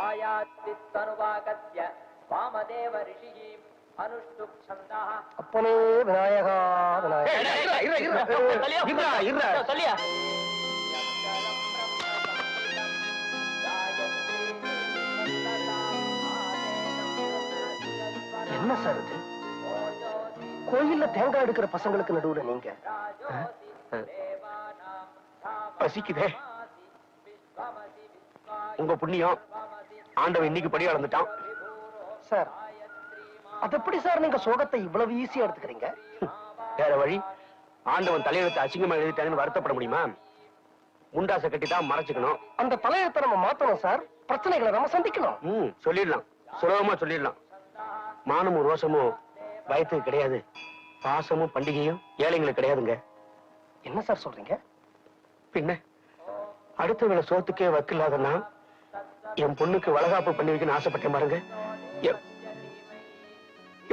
ஆயாத்தித்தனுவாகத்ய வாமதேவ ரிஷியீம் அனுஷ்டுப் சந்தா அப்பனே விநாயகா விநாயகா. என்ன சார் இது? கோயில்ல தேங்காய் எடுக்கிற பசங்களுக்கு நடுவுல நீங்க? பசிக்குதே. உங்க புண்ணியம். ஆண்டவன் இன்னைக்கு படி அளந்துட்டான். சார் அது எப்படி சார் நீங்க சோகத்தை இவ்வளவு ஈஸியா எடுத்துக்கிறீங்க? வேற வழி ஆண்டவன் தலையெழுத்து அசிங்கமா எழுதிட்டாங்கன்னு வருத்தப்பட முடியுமா? முண்டாசை கட்டி தான் மறைச்சுக்கணும். அந்த தலையத்தை நம்ம மாத்தணும் சார். பிரச்சனைகளை நம்ம சந்திக்கணும். ம் சொல்லிடலாம். சுலபமா சொல்லிடலாம். மானமும் ரோஷமும் பயத்துக்கு கிடையாது. பாசமும் பண்டிகையும் ஏழைங்களுக்கு கிடையாதுங்க. என்ன சார் சொல்றீங்க? பின்ன அடுத்த வேளை சோத்துக்கே வக்கில்லாதனா என் பொண்ணுக்கு வளகாப்பு பண்ணி வைக்கணும் ஆசைப்பட்டேன் பாருங்க. என்-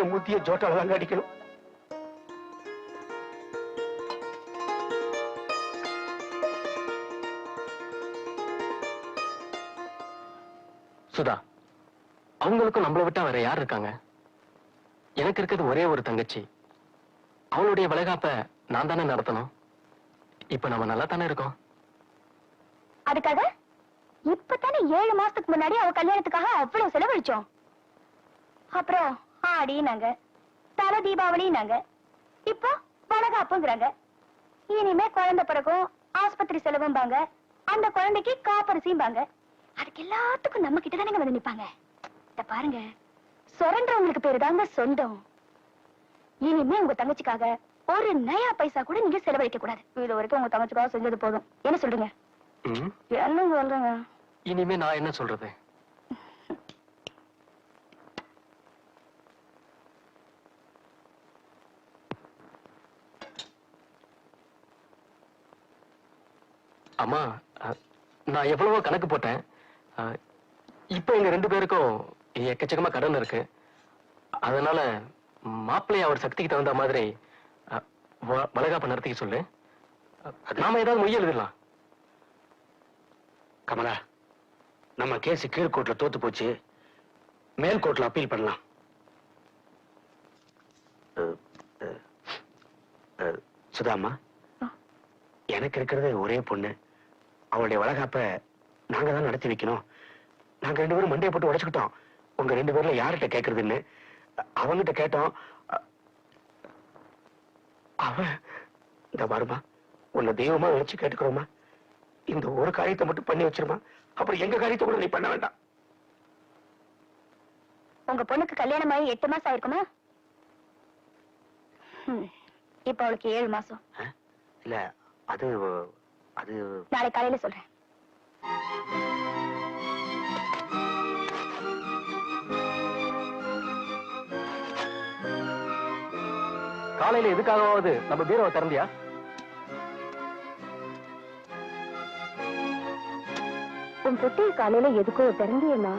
முத்திய ஜோட்டால தாங்க அடிக்கணும். சுதா அவங்களுக்கும் நம்மளை விட்டா வேற யார் இருக்காங்க? எனக்கு இருக்கிறது ஒரே ஒரு தங்கச்சி. அவளுடைய வளகாப்ப நான் தானே நடத்தணும். இப்ப நம்ம நல்லா தானே இருக்கோம். அதுக்காக இப்பதானே ஏழு மாசத்துக்கு முன்னாடி அவ கல்யாணத்துக்காக அவ்வளவு செலவழிச்சோம். அப்புறம் ஆடினாங்க தல தீபாவளினாங்க இப்போ வளகாப்புங்கிறாங்க. இனிமே குழந்தை பிறகும் ஆஸ்பத்திரி செலவும்பாங்க அந்த குழந்தைக்கு காப்பரிசிம்பாங்க. அதுக்கு எல்லாத்துக்கும் நம்ம கிட்ட தானே வந்து நிப்பாங்க. இத பாருங்க சுரண்டவங்களுக்கு பேரு தாங்க சொந்தம். இனிமே உங்க தங்கச்சிக்காக ஒரு நயா பைசா கூட நீங்க செலவழிக்க கூடாது. இது வரைக்கும் உங்க தங்கச்சிக்காக செஞ்சது போதும். என்ன சொல்றீங்க? என்ன சொல்றேங்க? இனிமே நான் என்ன சொல்றது? அம்மா நான் எவ்வளவோ கணக்கு போட்டேன். இப்ப இப்போ எங்க ரெண்டு பேருக்கும் எக்கச்சக்கமா கடன் இருக்கு. அதனால மாப்பிள்ளை அவர் சக்திக்கு தகுந்த மாதிரி அ, வ- நடத்திக்க சொல்லு. நாம ஏதாவது மொய் எழுதிடலாம் கமலா நம்ம கேஸ் கீழ்கோர்ட்ல தோத்து போச்சு. மேல்கோர்ட்ல அப்பீல் பண்ணலாம். சுதாம்மா எனக்கு இருக்கிறது ஒரே பொண்ணு. அவளுடைய வளகாப்ப நாங்க தான் நடத்தி வைக்கணும். நாங்க ரெண்டு பேரும் மண்டையை போட்டு உடைச்சுக்கிட்டோம். உங்க ரெண்டு பேர்ல யார்கிட்ட கேக்குறதுன்னு அவங்கிட்ட கேட்டோம். அ- அவன் இந்த வருமா உன்னை தெய்வமா நினைச்சு கேட்டுக்கிறோமா. இந்த ஒரு காரியத்தை மட்டும் பண்ணி வச்சிருமா. அப்புறம் எங்க காரியத்தை கூட நீ பண்ண வேண்டாம். உங்க பொண்ணுக்கு கல்யாணம் ஆகி எட்டு மாசம் ஆயிருக்குமா? இப்ப அவளுக்கு ஏழு மாசம். இல்ல அது அது நாளை காலையில சொல்றேன். காலையில எதுக்காகவாவது நம்ம பீரோவை திறந்தியா? உன் பொட்டியை காலையில எதுக்கோ திறந்தியம்மா.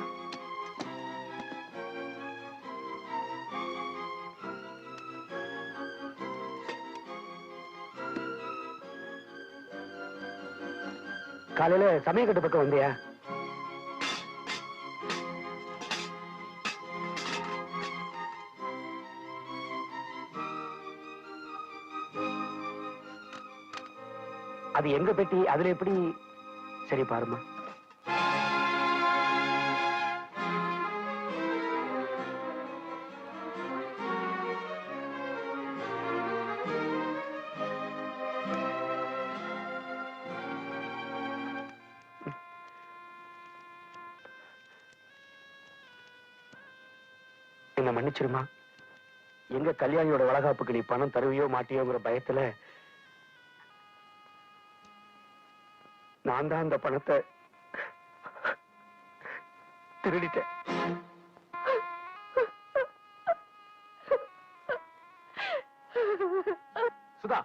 காலையில சமயக்கட்டு பக்கம் வந்தியா? அது எங்க பெட்டி? அதுல எப்படி? சரி பாருமா மன்னிச்சிருமா? எங்க கல்யாணியோட வளகாப்புக்கு நீ பணம் தருவியோ மாட்டியோங்கிற பயத்துல நான் தான் அந்த பணத்தை திருடிட்டேன். சுதா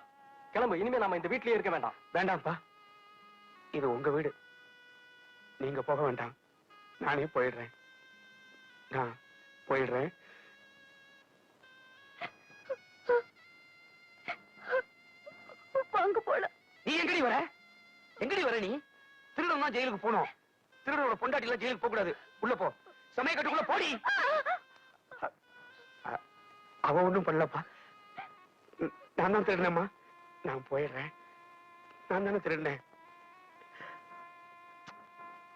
கிளம்பு. இனிமே நாம இந்த வீட்லயே இருக்க வேண்டாம். வேண்டாம்ப்பா. இது உங்க வீடு. நீங்க போக வேண்டாம். நானே போயிடுறேன். நான் போயிடுறேன். எங்கடி வர நீ? திருடனா ஜெயிலுக்கு போனோம் திருடனோட பொண்டாட்டி எல்லாம் ஜெயிலுக்கு போக கூடாது உள்ள போ. சமய கட்டுக்குள்ள போடி. அவ ஒண்ணும் பண்ணலப்பா. நான் தான் திருடினேம்மா. நான் போயிடுறேன். நான் தானே திருடினேன்.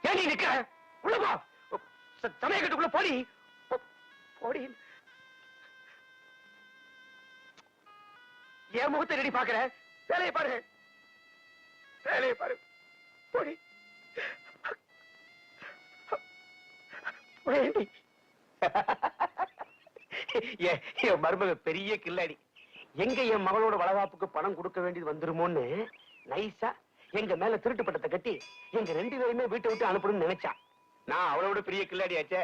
ஏன் நீ நிக்கிற? உள்ள போ. சமய கட்டுக்குள்ள போடி. போடி. என் முகத்தை ரெடி பாக்குற வேலையை பாரு. வேலையை பாரு. போடி. போடி என் மருமக பெரிய கில்லாடி. எங்க என் மகளோட வளகாப்புக்கு பணம் கொடுக்க வேண்டியது வந்துருமோன்னு நைஸா எங்க மேல திருட்டு பட்டத்தை கட்டி எங்க ரெண்டு பேருமே வீட்டை விட்டு அனுப்பணும்னு நினைச்சா. நான் அவளோட பெரிய கில்லாடியாச்சே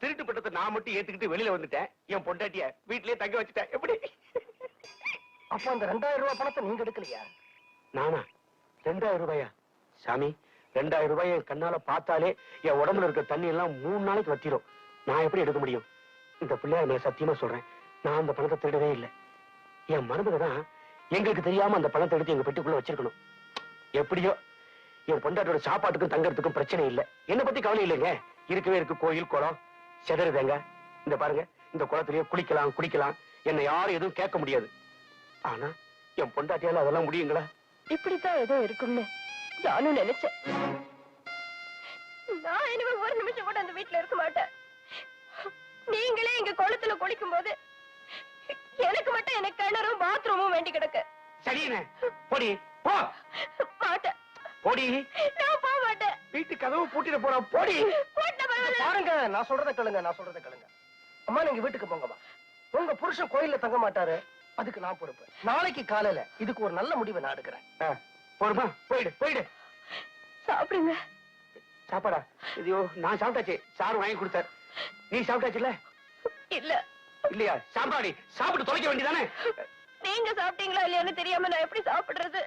திருட்டு பட்டத்தை நான் மட்டும் ஏத்துக்கிட்டு வெளியில வந்துட்டேன். என் பொண்டாட்டிய வீட்லயே தங்க வச்சுட்டேன். எப்படி? அப்ப அந்த ரெண்டாயிரம் ரூபாய் பணத்தை நீங்க எடுக்கலையா? நானா? ரெண்டாயிரம் ரூபாயா? சாமி ரெண்டாயிரம் ரூபாய் என் கண்ணால பார்த்தாலே என் உடம்புல இருக்க தண்ணி எல்லாம் மூணு நாளைக்கு வத்திரும். நான் எப்படி எடுக்க முடியும்? இந்த பிள்ளையார் மேல சத்தியமா சொல்றேன். நான் அந்த பணத்தை திருடவே இல்லை. என் மருமக தான் எங்களுக்கு தெரியாம அந்த பணத்தை எடுத்து எங்க பெட்டிக்குள்ள வச்சிருக்கணும். எப்படியோ என் பொண்டாட்டோட சாப்பாட்டுக்கும் தங்கறதுக்கும் பிரச்சனை இல்லை. என்ன பத்தி கவலை இல்லைங்க. இருக்கவே இருக்கு கோயில் குளம் செதறுதேங்க இந்த பாருங்க இந்த குளத்திலேயே குளிக்கலாம் குடிக்கலாம். என்னை யாரும் எதுவும் கேட்க முடியாது. ஆனா என் பொண்டாட்டியால அதெல்லாம் முடியுங்களா? இப்படித்தான் ஏதோ இருக்கும்னு நானும் நினைச்சேன். நான் இனிமே ஒரு நிமிஷம் கூட அந்த வீட்டுல இருக்க மாட்டேன். நீங்களே இங்க குளத்துல குளிக்கும் போது எனக்கு மட்டும் எனக்கு கிணறும் பாத்ரூமும் வேண்டி கிடக்கு. சரிண்ணே போடி. போ. மாட்டேன். போடி. நான் போக மாட்டேன். வீட்டு கதவு பூட்டிட போறான் போடி. பாருங்க நான் சொல்றத கேளுங்க நான் சொல்றத கேளுங்க. அம்மா நீங்க வீட்டுக்கு போங்கம்மா. உங்க புருஷன் கோயில்ல தங்க மாட்டாரு. அதுக்கு நான் பொறுப்பு. நாளைக்கு காலையில இதுக்கு ஒரு நல்ல முடிவை நான் எடுக்கிறேன். போடுமா போயிடு போயிடு. சாப்பிடுங்க. சாப்பாடா? ஐயோ நான் சாப்பிட்டாச்சு. சாரு வாங்கி கொடுத்தார். நீ சாப்பிட்டாச்சுல்ல? இல்ல. இல்லையா? சாப்பாடி. சாப்பிட்டு தொலைக்க வேண்டியதானே? நீங்க சாப்பிட்டீங்களா இல்லையான்னு தெரியாம நான் எப்படி சாப்பிடுறது?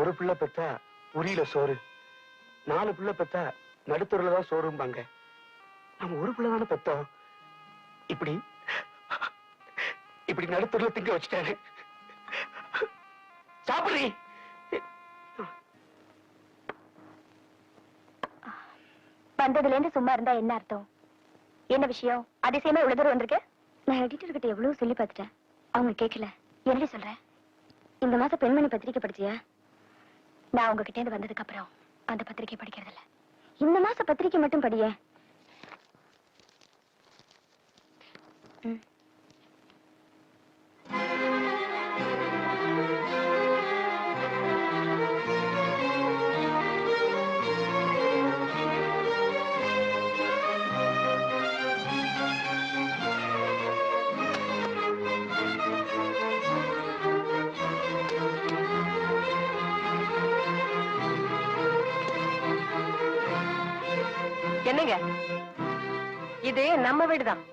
ஒரு பிள்ளை பெத்தா உரியில சோறு. நாலு பிள்ளை பெத்தா நடுத்தருல தான் சோறும்பாங்க. நம்ம ஒரு பிள்ளை தானே பெத்தோம். இப்படி இப்படி நடுத்தருல திங்க வச்சுட்டாரு. சாப்பிடுறீ. வந்ததுல இருந்து சும்மா இருந்தா என்ன அர்த்தம்? என்ன விஷயம்? அதிசயமா இவ்வளவு தூரம் வந்திருக்க? நான் எடிட்டர் கிட்ட எவ்வளவு சொல்லி பார்த்துட்டேன். அவங்க கேட்கல. என்னடி சொல்றேன் இந்த மாசம் பெண்மணி பத்திரிக்கை படிச்சியா? நான் உங்ககிட்ட இருந்து வந்ததுக்கு அப்புறம் அந்த பத்திரிக்கை படிக்கிறது இல்ல இந்த மாச பத்திரிக்கை மட்டும் படியே. என்னங்க? இது நம்ம வீடுதான்.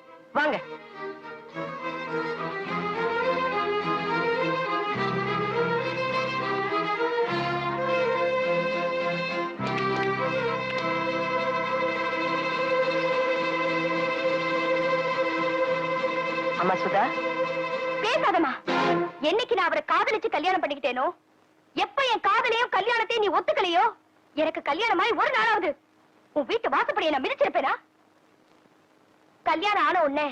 அம்மா சுதா. பேசாதம்மா. என்னைக்கு நான் அவரை காதலிச்சு கல்யாணம் பண்ணிக்கிட்டேனோ? எப்ப என் காதலையும் கல்யாணத்தையும் நீ ஒத்துக்கலையோ? எனக்கு கல்யாணமாய் ஒரு நாளாவது. உன் வீட்டு வாசப்படியை நான் மிதிச்சிருப்பேனா? கல்யாணம் ஆன உடனே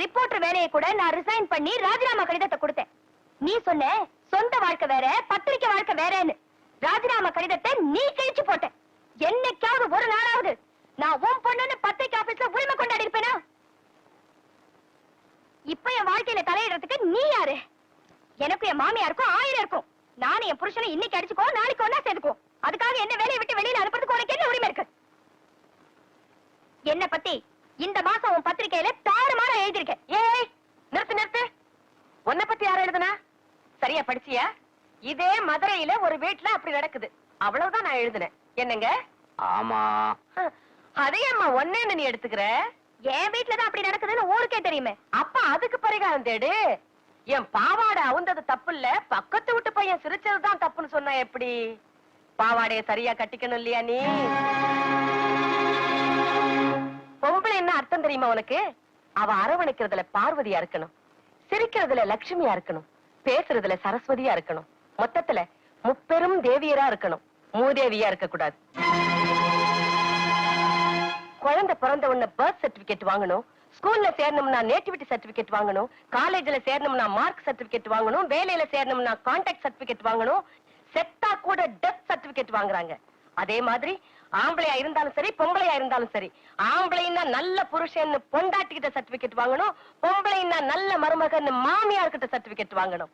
ரிப்போர்ட்டர் வேலையை கூட நான் ரிசைன் பண்ணி ராஜினாமா கடிதத்தை கொடுத்தேன். நீ சொன்ன சொந்த வாழ்க்கை வேற பத்திரிக்கை வாழ்க்கை வேறன்னு. ராஜினாமா கடிதத்தை நீ கிழிச்சு போட்ட. என்னைக்காவது ஒரு நாளாவது நான் உன் பொண்ணுன்னு பத்திரிக்கை ஆபீஸ்ல உரிமை கொண்டாடி இருப்பேனா? இப்ப என் வாழ்க்கையில தலையிடுறதுக்கு நீ யாரு? எனக்கும் என் மாமியாருக்கும் ஆயிரம் இருக்கும். நானும் என் புருஷனை இன்னைக்கு அடிச்சுக்கோ நாளைக்கு ஒன்னா சேர்த்துக்கோ அதுக்காக என்ன வேலையை விட்டு வெளியில அனுப்புறதுக்கு உனக்கு என்ன உரிமை இருக்கு? என்ன பத்தி இந்த மாசம் உன் பத்திரிக்கையில தாறுமாற எழுதியிருக்க ஏய் நிறுத்து நிறுத்து. உன்னை பத்தி யார் எழுதுனா? சரியா படிச்சியா? இதே மதுரையில ஒரு வீட்ல அப்படி நடக்குது. அவ்வளவுதான் நான் எழுதினேன். என்னங்க? ஆமா. ஹம், அதையம்மா ஒன்னேன்னு நீ எடுத்துக்கிற? என் வீட்டுலதான் அப்படி நடக்குதுன்னு ஊருக்கே தெரியுமே. அப்ப அதுக்கு பரிகாரம் தேடு. என் பாவாடை அவுந்தது தப்பு இல்ல பக்கத்து வீட்டு பையன் சிரிச்சதுதான் தப்புன்னு சொன்ன எப்படி? பாவாடைய சரியா கட்டிக்கணும் இல்லையா நீ? பொம்பளை என்ன அர்த்தம் தெரியுமா உனக்கு? அவ அரவணைக்கிறதுல பார்வதியா இருக்கணும். சிரிக்கிறதுல லட்சுமியா இருக்கணும். பேசுறதுல சரஸ்வதியா இருக்கணும். மொத்தத்துல முப்பெரும் தேவியரா இருக்கணும். மூதேவியா இருக்க கூடாது குழந்தை பிறந்த உடனே பர்த் சர்டிபிகேட் வாங்கணும். ஸ்கூல்ல சேரணும்னா நேட்டிவிட்டி சர்டிபிகேட் வாங்கணும். காலேஜ்ல சேரணும்னா மார்க் சர்டிபிகேட் வாங்கணும். வேலையில சேரணும்னா கான்டாக்ட் சர்டிபிகேட் வாங்கணும். செத்தா கூட டெத் சர்டிபிகேட் வாங்குறாங்க. அதே மாதிரி ஆம்பளையா இருந்தாலும் சரி பொம்பளையா இருந்தாலும் சரி ஆம்பளைன்னா நல்ல புருஷன் பொண்டாட்டிக்கிட்ட சர்டிபிகேட் வாங்கணும். பொம்பளைன்னா நல்ல மருமகன் மாமியார் கிட்ட சர்டிபிகேட் வாங்கணும்.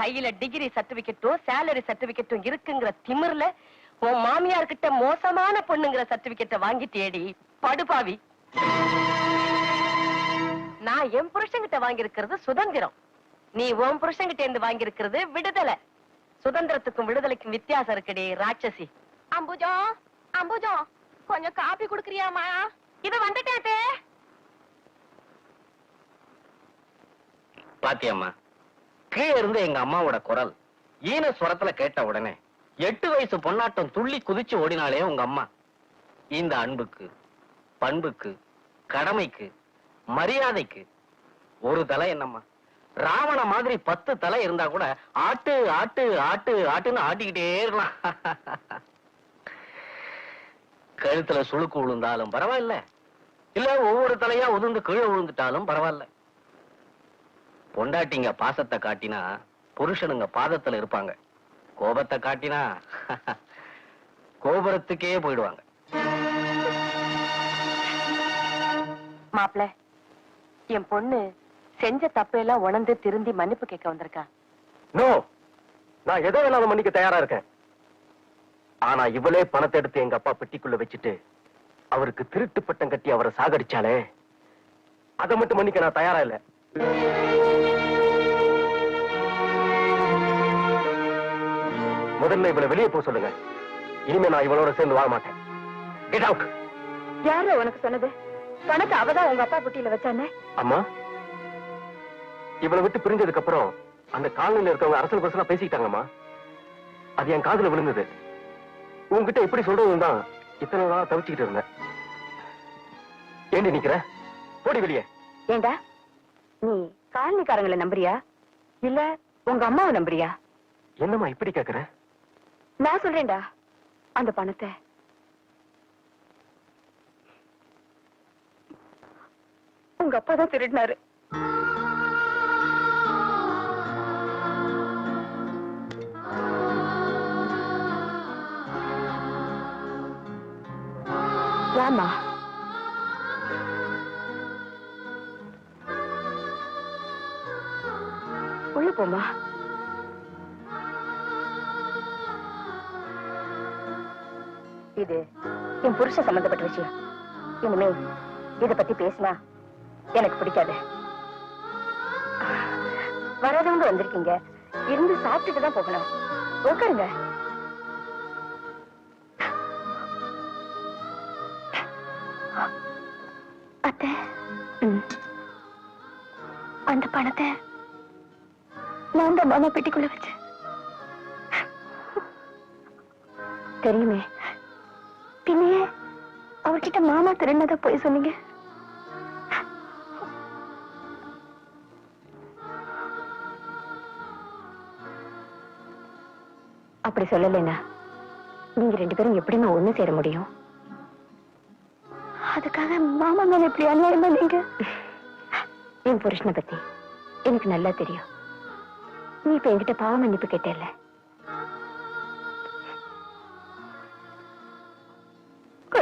கையில டிகிரி சர்டிபிகேட்டும் சேலரி சர்டிபிகேட்டும் இருக்குங்கிற திமிர்ல உன் மாமியார் கிட்ட மோசமான பொண்ணுங்கிற சர்டிபிகேட்டை வாங்கிட்டேடி. படுபாவி நான் என் புருஷன்கிட்ட வாங்கியிருக்கிறது சுதந்திரம். நீ உன் புருஷன்கிட்ட இருந்து வாங்கியிருக்கிறது விடுதலை. சுதந்திரத்துக்கும் விடுதலைக்கும் வித்தியாசம் இருக்குடி ராட்சசி. அம்புஜம் அம்புஜம் கொஞ்சம் காபி குடுக்கறியாமா இது வந்துட்டேன் பாத்தியம்மா கீழே இருந்து எங்க அம்மாவோட குரல் ஈன ஸ்வரத்துல கேட்ட உடனே எட்டு வயசு பொன்னாட்டம் துள்ளி குதிச்சு ஓடினாலே உங்க அம்மா. இந்த அன்புக்கு பண்புக்கு கடமைக்கு மரியாதைக்கு ஒரு தலை என்னம்மா? ராவண மாதிரி பத்து தலை இருந்தா கூட ஆட்டு ஆட்டு ஆட்டு ஆட்டுன்னு ஆட்டிக்கிட்டே இருக்கலாம். கழுத்துல சுழுக்கு விழுந்தாலும் பரவாயில்ல. இல்ல ஒவ்வொரு தலையா உதிர்ந்து கீழே விழுந்துட்டாலும் பரவாயில்ல. பொண்டாட்டிங்க பாசத்தை காட்டினா புருஷனுங்க பாதத்துல இருப்பாங்க. கோபத்தை காட்டினா கோபுரத்துக்கே போயிடுவாங்க. மாப்ள என் பொண்ணு செஞ்ச தப்பையெல்லாம் உணர்ந்து திருந்தி மன்னிப்பு கேட்க வந்திருக்கா. நோ நான் எதோ வேணாலும் மன்னிக்க தயாரா இருக்கேன். ஆனா இவளே பணத்தை எடுத்து எங்க அப்பா பெட்டிக்குள்ள வச்சுட்டு அவருக்கு திருட்டு பட்டம் கட்டி அவரை சாகடிச்சாலே அதை மட்டும் மன்னிக்க நான் தயாரா இல்ல. முதல்ல இவளை வெளியே போக சொல்லுங்க. இனிமே நான் இவளோட சேர்ந்து வாழ மாட்டேன். கெட் அவுட் யாரு உனக்கு சொன்னது? பணத்தை அவதான் உங்க அப்பா புட்டியில வச்சானே? அம்மா இவளை விட்டு பிரிஞ்சதுக்கு அப்புறம் அந்த காலனில இருக்கவங்க அரசல் பசலா பேசிக்கிட்டாங்கம்மா. அது என் காதுல விழுந்தது. உன்கிட்ட இப்படி சொல்றதும் தான் இத்தனை நாளா தவிச்சுக்கிட்டு இருந்தேன். ஏண்டி நிக்கிற? போடி வெளியே. ஏண்டா? நீ காலனிக்காரங்களை நம்புறியா? இல்ல உங்க அம்மாவை நம்புறியா? என்னம்மா இப்படி கேக்குற? நான் சொல்றேன்டா. அந்த பணத்தை. உங்க அப்பா தான் திருடினாரு. வாமா. உள்ள போமா இது என் புருஷன் சம்பந்தப்பட்ட விஷயம். இனிமே இத பத்தி பேசினா எனக்கு பிடிக்காது. வராதவங்க வந்திருக்கீங்க. இருந்து சாப்பிட்டுட்டு தான் போகணும். உட்காருங்க. அத்தை. அந்த பணத்தை நான் தான் மாமா பெட்டிக்குள்ள வச்சேன். தெரியுமே அவர்கிட்ட மாமா திருநதா போய் சொன்னீங்க? அப்படி சொல்லலைன்னா நீங்க ரெண்டு பேரும் எப்படிமா ஒண்ணு சேர முடியும்? அதுக்காக மாமா மேல எப்படி அநியாயமா நீங்க? என் புருஷனை பத்தி எனக்கு நல்லா தெரியும். நீ இப்ப என்கிட்ட பாவ மன்னிப்பு கேட்டல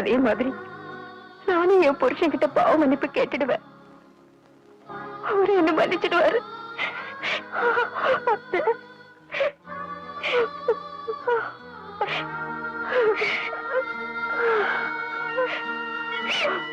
அதே மாதிரி நானும் என் புருஷன் கிட்ட பாவ மன்னிப்பு கேட்டுடுவேன். அவரு என்ன மன்னிச்சிடுவாரு. Oh,